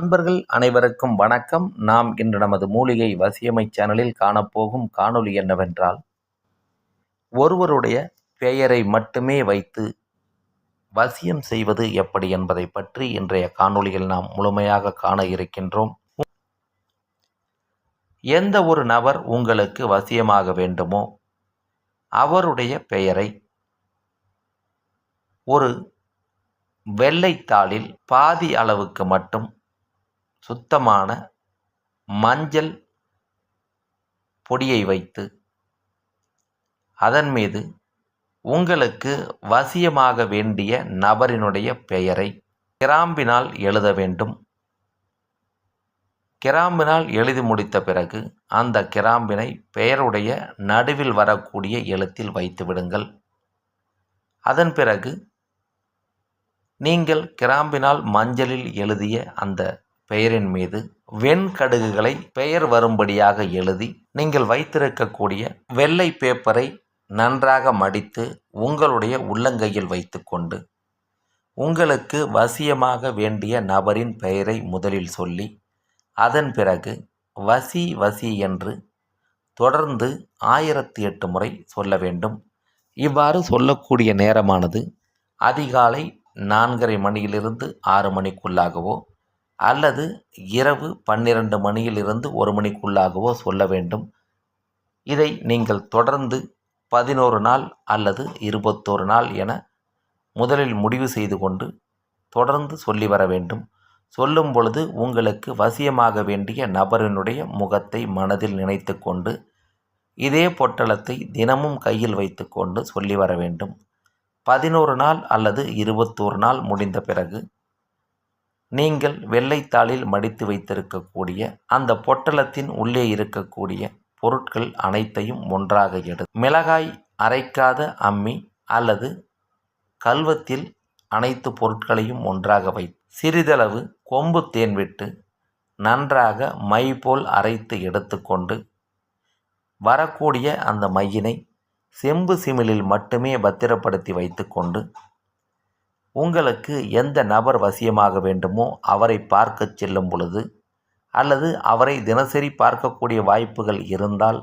நண்பர்கள் அனைவருக்கும் வணக்கம். நாம் இன்று நமது மூலிகை வசியமை சேனலில் காணப்போகும் காணொளி என்னவென்றால் ஒருவருடைய பெயரை மட்டுமே வைத்து வசியம் செய்வது எப்படி என்பதை பற்றி இன்றைய காணொலியில் நாம் முழுமையாக காண இருக்கின்றோம். எந்த ஒரு நபர் உங்களுக்கு வசியமாக வேண்டுமோ அவருடைய பெயரை ஒரு வெள்ளைத்தாளில் பாதி அளவுக்கு மட்டும் சுத்தமான மஞ்சள் பொடியை வைத்து அதன் மீது உங்களுக்கு வசியமாக வேண்டிய நபரினுடைய பெயரை கிராம்பினால் எழுத வேண்டும். கிராம்பினால் எழுதி முடித்த பிறகு அந்த கிராம்பினை பெயருடைய நடுவில் வரக்கூடிய எழுத்தில் வைத்து விடுங்கள். அதன் பிறகு நீங்கள் கிராம்பினால் மஞ்சளில் எழுதிய அந்த பெயரின் மீது வெண்கடுகுகளை பெயர் வரும்படியாக எழுதி நீங்கள் வைத்திருக்கக்கூடிய வெள்ளை பேப்பரை நன்றாக மடித்து உங்களுடைய உள்ளங்கையில் வைத்துக்கொண்டு உங்களுக்கு வசியமாக வேண்டிய நபரின் பெயரை முதலில் சொல்லி அதன் பிறகு வசி வசி என்று தொடர்ந்து ஆயிரத்தி எட்டு முறை சொல்ல வேண்டும். இவ்வாறு சொல்லக்கூடிய நேரமானது அதிகாலை நான்கரை மணியிலிருந்து ஆறு மணிக்குள்ளாகவோ அல்லது இரவு பன்னிரண்டு மணியிலிருந்து ஒரு மணிக்குள்ளாகவோ சொல்ல வேண்டும். இதை நீங்கள் தொடர்ந்து பதினோரு நாள் அல்லது இருபத்தோரு நாள் என முதலில் முடிவு செய்து கொண்டு தொடர்ந்து சொல்லி வர வேண்டும். சொல்லும் பொழுது உங்களுக்கு வசியமாக வேண்டிய நபரினுடைய முகத்தை மனதில் நினைத்து கொண்டு இதே பொட்டலத்தை தினமும் கையில் வைத்து கொண்டு சொல்லி வர வேண்டும். பதினோரு நாள் அல்லது இருபத்தோரு நாள் முடிந்த பிறகு நீங்கள் வெள்ளைத்தாளில் மடித்து வைத்திருக்கக்கூடிய அந்த பொட்டலத்தின் உள்ளே இருக்கக்கூடிய பொருட்கள் அனைத்தையும் ஒன்றாக எடு. மிளகாய் அரைக்காத அம்மி அல்லது கல்வத்தில் அனைத்து பொருட்களையும் ஒன்றாக வை. சிறிதளவு கொம்பு தேன் விட்டு நன்றாக மை போல் அரைத்து எடுத்துக்கொண்டு வரக்கூடிய அந்த மையினை செம்பு சிமிழில் மட்டுமே பத்திரப்படுத்தி வைத்துக்கொண்டு உங்களுக்கு எந்த நபர் வசியமாக வேண்டுமோ அவரை பார்க்கச் செல்லும் பொழுது அல்லது அவரை தினசரி பார்க்கக்கூடிய வாய்ப்புகள் இருந்தால்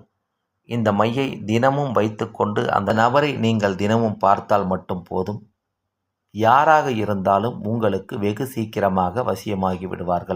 இந்த மையை தினமும் வைத்துக்கொண்டு அந்த நபரை நீங்கள் தினமும் பார்த்தால் மட்டும் போதும். யாராக இருந்தாலும் உங்களுக்கு வெகு சீக்கிரமாக வசியமாகி விடுவார்கள்.